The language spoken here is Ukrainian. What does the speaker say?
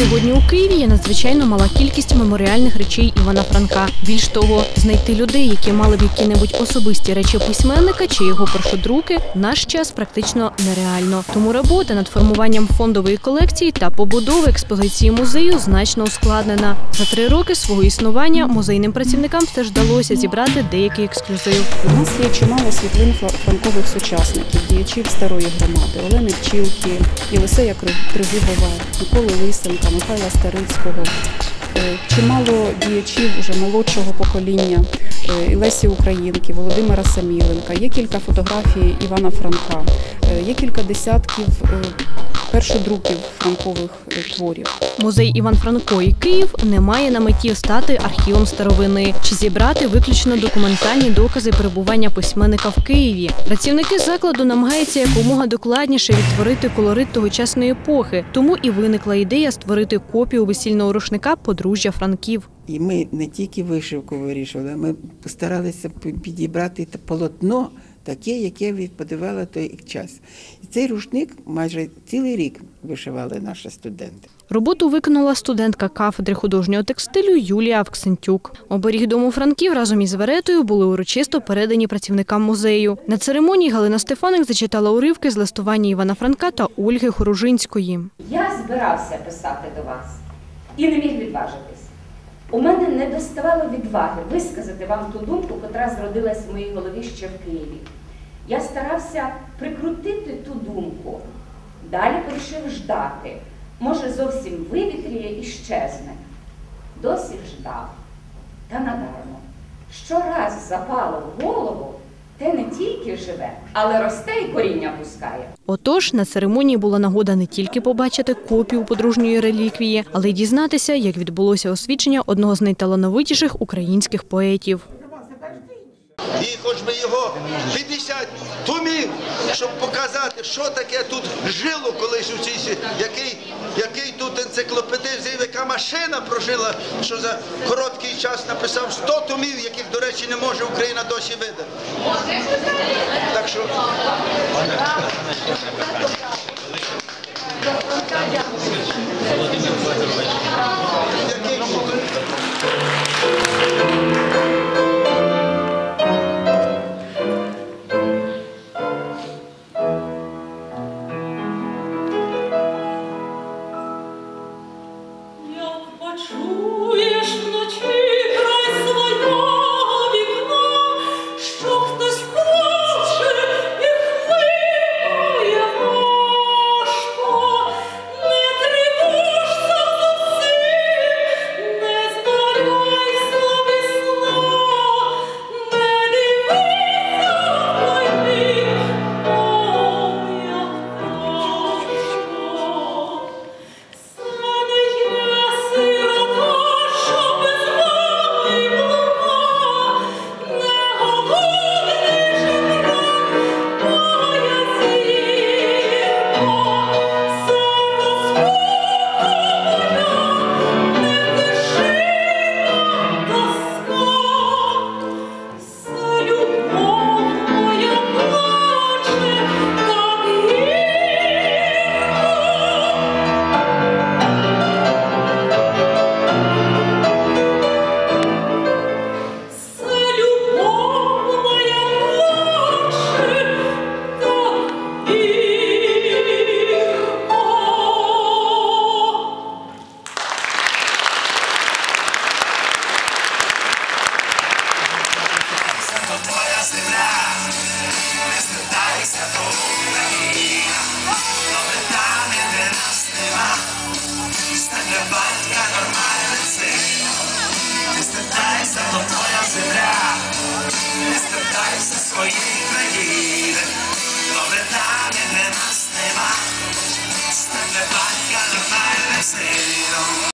Сьогодні у Києві є надзвичайно мала кількість меморіальних речей Івана Франка. Більш того, знайти людей, які мали б які-небудь особисті речі письменника чи його першодруки, наш час практично нереально. Тому робота над формуванням фондової колекції та побудови експозиції музею значно ускладнена. За три роки свого існування музейним працівникам все ж вдалося зібрати деякий ексклюзив. У нас є чимало світлин франкових сучасників, діячів старої громади, Олени Пчілки, Єлисея Тригубова, Миколи Лисенка, Михайла Старицького. Е, Чимало діячів уже молодшого покоління е, Лесі Українки, Володимира Саміленка. Є кілька фотографій Івана Франка, е, є кілька десятків першодруків франкових е, творів. Музей Іван Франко і Київ не має на меті стати архівом старовини чи зібрати виключно документальні докази перебування письменника в Києві. Працівники закладу намагаються якомога докладніше відтворити колорит тогочасної епохи. Тому і виникла ідея створити копію весільного рушника подружжя Франків. І ми не тільки вишивку вирішували, ми постаралися підібрати полотно таке, яке відподавало той час. І цей рушник майже цілий рік вишивали наші студенти. Роботу виконала студентка кафедри художнього текстилю Юлія Авксентюк. Оберіг дому Франків разом із Веретою були урочисто передані працівникам музею. На церемонії Галина Стефаник зачитала уривки з листування Івана Франка та Ольги Хоружинської. Я збирався писати до вас і не міг відважитись. У мене не доставало відваги висказати вам ту думку, котра зродилась в моїй голові ще в Києві. Я старався прикрутити ту думку, далі вирішив ждати. Може, зовсім вивітріє і щезне. Досі ждав, та надармо. Щораз запало в голову, те не тільки живе, але росте і коріння пускає. Отож, на церемонії була нагода не тільки побачити копію подружньої реліквії, але й дізнатися, як відбулося освідчення одного з найталановитіших українських поетів. І хоч би його 50 тумів, щоб показати, що таке тут жило колись у цій який, який тут енциклопедизм, яка машина прожила, що за короткий час написав 100 тумів, яких, до речі, не може Україна досі видати. Так що 树叶